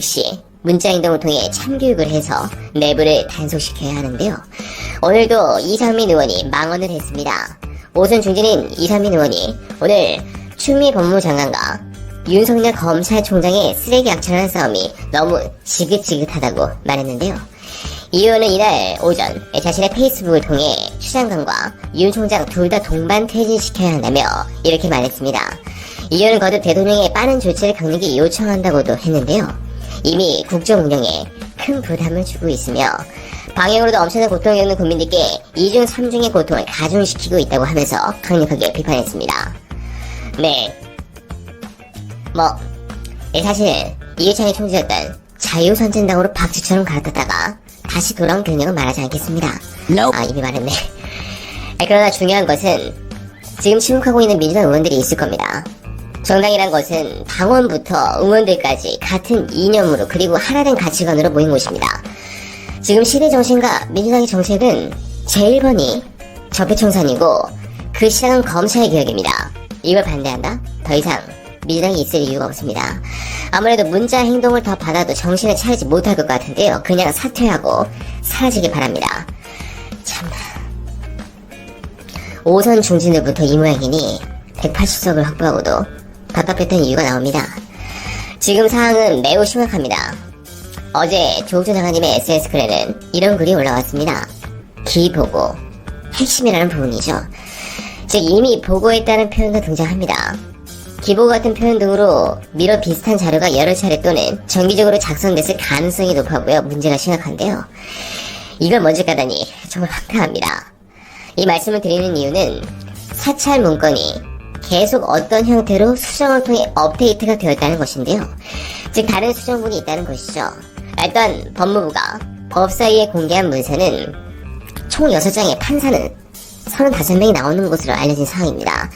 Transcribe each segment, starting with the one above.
시 문자 행동을 통해 참교육을 해서 내부를 단속시켜야 하는데요. 오늘도 이상민 의원이 망언을 했습니다. 오선 중진인 이상민 의원이 오늘 추미 법무장관과 윤석열 검찰총장의 쓰레기 악천한 싸움이 너무 지긋지긋하다고 말했는데요. 이 의원은 이날 오전 자신의 페이스북을 통해 추 장관과 윤 총장 둘 다 동반 퇴진시켜야 한다며 이렇게 말했습니다. 이 의원은 거듭 대통령의 빠른 조치를 강력히 요청한다고도 했는데요. 이미 국정 운영에 큰 부담을 주고 있으며 방역으로도 엄청난 고통을 겪는 국민들께 2중 3중의 고통을 가중시키고 있다고 하면서 강력하게 비판했습니다. 네. 뭐, 예, 사실 이해창이 총재였던 자유선진당으로 박쥐처럼 갈아탔다가 다시 돌아온 경력은 말하지 않겠습니다. 아, 이미 말했네. 아, 그러나 중요한 것은 지금 침묵하고 있는 민주당 의원들이 있을 겁니다. 정당이란 것은 당원부터 의원들까지 같은 이념으로 그리고 하나된 가치관으로 모인 곳입니다. 지금 시대 정신과 민주당의 정책은 제1번이 적폐청산이고 그 시작은 검찰의 개혁입니다. 이걸 반대한다? 더 이상 민주당이 있을 이유가 없습니다. 아무래도 문자 행동을 더 받아도 정신을 차리지 못할 것 같은데요. 그냥 사퇴하고 사라지길 바랍니다. 참. 오선 중진으로부터 이 모양이니 180석을 확보하고도 답답했던 이유가 나옵니다. 지금 상황은 매우 심각합니다. 어제 조국준 장관님의 SNS글에는 이런 글이 올라왔습니다. 기보고 핵심이라는 부분이죠. 즉 이미 보고했다는 표현도 등장합니다. 기보 같은 표현 등으로 미러 비슷한 자료가 여러 차례 또는 정기적으로 작성됐을 가능성이 높아 보여 문제가 심각한데요. 이걸 먼저 까다니 정말 황당합니다. 이 말씀을 드리는 이유는 사찰 문건이 계속 어떤 형태로 수정을 통해 업데이트가 되었다는 것인데요. 즉 다른 수정본이 있다는 것이죠. 일단 법무부가 법사위에 공개한 문서는 총 6장의 판사는 35명이 나오는 것으로 알려진 상황입니다.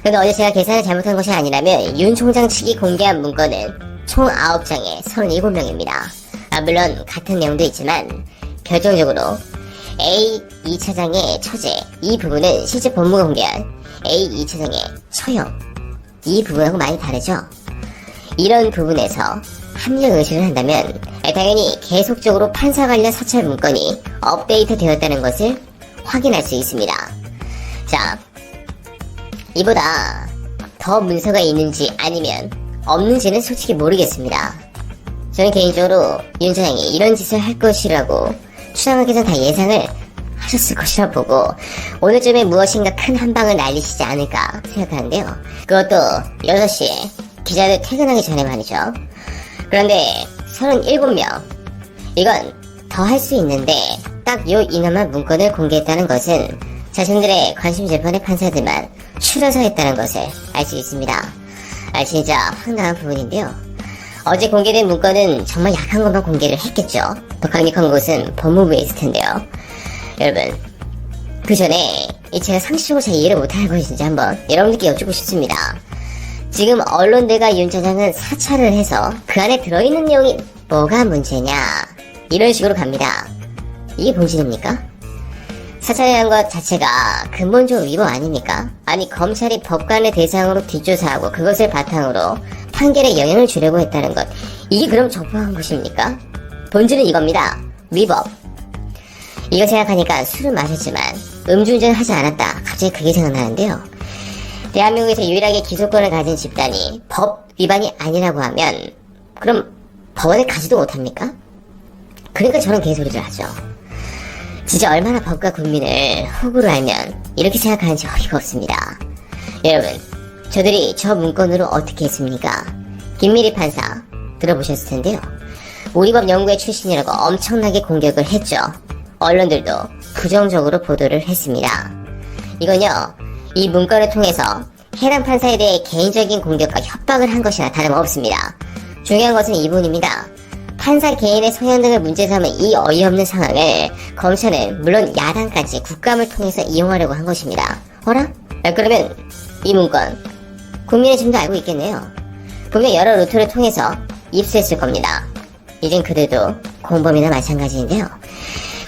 그런데 어제 제가 계산을 잘못한 것이 아니라면 윤 총장 측이 공개한 문건은 총 9장에 37명입니다. 아, 물론 같은 내용도 있지만 결정적으로 A 2차장의 처제 이 부분은 실제 법무가 공개한 A 2차장의 처형 이 부분하고 많이 다르죠. 이런 부분에서 합력 의심을 한다면 당연히 계속적으로 판사 관련 사찰 문건이 업데이트 되었다는 것을 확인할 수 있습니다. 자, 이보다 더 문서가 있는지 아니면 없는지는 솔직히 모르겠습니다. 저는 개인적으로 윤 차장이 이런 짓을 할 것이라고 추장하께서 다 예상을 하셨을 것이라 보고 오늘쯤에 무엇인가 큰 한방을 날리시지 않을까 생각하는데요. 그것도 6시에 기자들 퇴근하기 전에 말이죠. 그런데 37명 이건 더 할 수 있는데 딱 요 인원만 문건을 공개했다는 것은 자신들의 관심 재판의 판사들만 추려서 했다는 것을 알 수 있습니다. 아 진짜 황당한 부분인데요. 어제 공개된 문건은 정말 약한 것만 공개를 했겠죠. 더 강력한 곳은 법무부에 있을 텐데요. 여러분, 그 전에 이 제가 상식적으로 잘 이해를 못하는 것인지 한번 여러분들께 여쭙고 싶습니다. 지금 언론들과 윤 차장은 사찰을 해서 그 안에 들어있는 내용이 뭐가 문제냐 이런 식으로 갑니다. 이게 본질입니까? 사찰이라는 것 자체가 근본적 위법 아닙니까? 아니 검찰이 법관을 대상으로 뒷조사하고 그것을 바탕으로 판결에 영향을 주려고 했다는 것 이게 그럼 적법한 것입니까? 본질은 이겁니다. 위법. 이거 생각하니까 술을 마셨지만 음주운전을 하지 않았다. 갑자기 그게 생각나는데요. 대한민국에서 유일하게 기소권을 가진 집단이 법 위반이 아니라고 하면 그럼 법원에 가지도 못합니까? 그러니까 저런 개소리를 하죠. 진짜 얼마나 법과 국민을 호구로 알면 이렇게 생각하는지 어이가 없습니다. 여러분, 저들이 저 문건으로 어떻게 했습니까? 김미리 판사 들어보셨을 텐데요. 우리법 연구회 출신이라고 엄청나게 공격을 했죠. 언론들도 부정적으로 보도를 했습니다. 이건요, 이 문건을 통해서 해당 판사에 대해 개인적인 공격과 협박을 한 것이나 다름없습니다. 중요한 것은 이 부분입니다. 판사 개인의 성향 등을 문제 삼은 이 어이없는 상황을 검찰은 물론 야당까지 국감을 통해서 이용하려고 한 것입니다. 어라? 아, 그러면 이 문건 국민의 지금도 알고 있겠네요. 분명 여러 루트를 통해서 입수했을 겁니다. 이젠 그들도 공범이나 마찬가지인데요.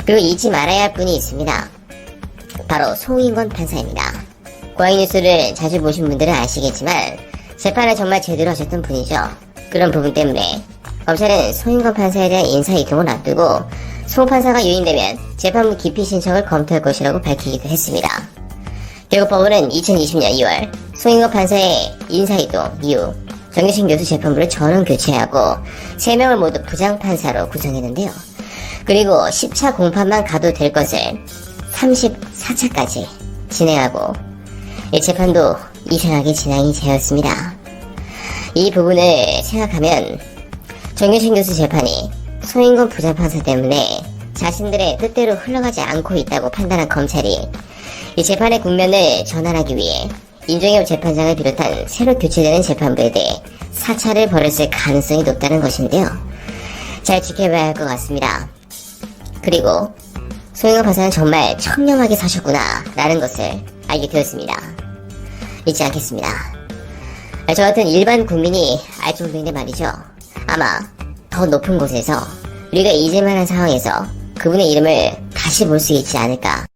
그리고 잊지 말아야 할 분이 있습니다. 바로 송인권 판사입니다. 고양이 뉴스를 자주 보신 분들은 아시겠지만 재판을 정말 제대로 하셨던 분이죠. 그런 부분 때문에 검찰은 소인권 판사에 대한 인사 이동을 앞두고 소 판사가 유인되면 재판부 기피 신청을 검토할 것이라고 밝히기도 했습니다. 결국 법원은 2020년 2월 소인권 판사의 인사 이동 이후 정유신 교수 재판부를 전원 교체하고 3명을 모두 부장판사로 구성했는데요. 그리고 10차 공판만 가도 될 것을 34차까지 진행하고 이 재판도 이상하게 진행이 되었습니다. 이 부분을 생각하면 정유신 교수 재판이 소인권 부장판사 때문에 자신들의 뜻대로 흘러가지 않고 있다고 판단한 검찰이 이 재판의 국면을 전환하기 위해 인종엽 재판장을 비롯한 새로 교체되는 재판부에 대해 사찰을 벌였을 가능성이 높다는 것인데요. 잘 지켜봐야 할 것 같습니다. 그리고 소영아 판사는 정말 청렴하게 사셨구나 라는 것을 알게 되었습니다. 잊지 않겠습니다. 저 같은 일반 국민이 알 정도인데 말이죠. 아마 더 높은 곳에서 우리가 잊을만한 상황에서 그분의 이름을 다시 볼 수 있지 않을까